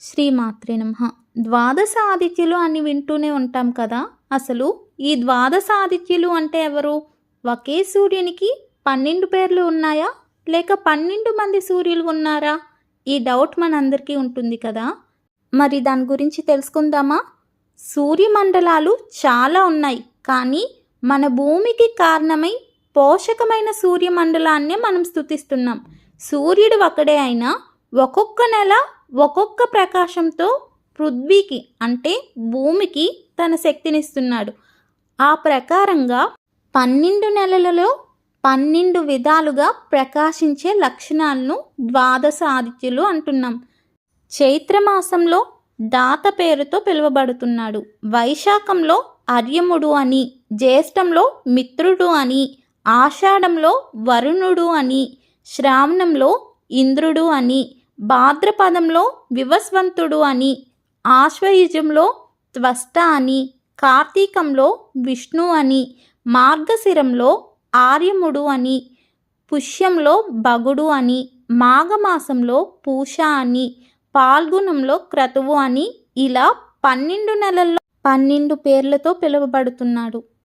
శ్రీమాత్రే నమ. ద్వాదశ ఆదిత్యులు అని వింటూనే ఉంటాం కదా. అసలు ఈ ద్వాదశ ఆదిత్యులు అంటే ఎవరు? ఒకే సూర్యునికి పన్నెండు పేర్లు ఉన్నాయా? లేక పన్నెండు మంది సూర్యులు ఉన్నారా? ఈ డౌట్ మనందరికీ ఉంటుంది కదా. మరి దాని గురించి తెలుసుకుందామా? సూర్యమండలాలు చాలా ఉన్నాయి. కానీ మన భూమికి కారణమై పోషకమైన సూర్యమండలాన్నే మనం స్థుతిస్తున్నాం. సూర్యుడు ఒకడే అయినా ఒక్కొక్క నెల ఒక్కొక్క ప్రకాశంతో పృథ్వీకి అంటే భూమికి తన శక్తినిస్తున్నాడు. ఆ ప్రకారంగా పన్నెండు నెలలలో పన్నెండు విధాలుగా ప్రకాశించే లక్షణాలను ద్వాదశ ఆదిత్యులు అంటున్నాం. చైత్రమాసంలో దాత పేరుతో పిలువబడుతున్నాడు. వైశాఖంలో అర్యముడు అని జ్యేష్టంలో మిత్రుడు అని ఆషాఢంలో వరుణుడు అని శ్రావణంలో ఇంద్రుడు అని భాద్రపదంలో వివస్వంతుడు అని ఆశ్వయుజంలో త్వష్ట అని కార్తీకంలో విష్ణు అని మార్గశిరంలో ఆర్యముడు అని పుష్యంలో భగుడు అని మాఘమాసంలో పూష అని పాల్గుణంలో క్రతువు అని ఇలా పన్నెండు నెలల్లో పన్నెండు పేర్లతో పిలువబడుతున్నాడు.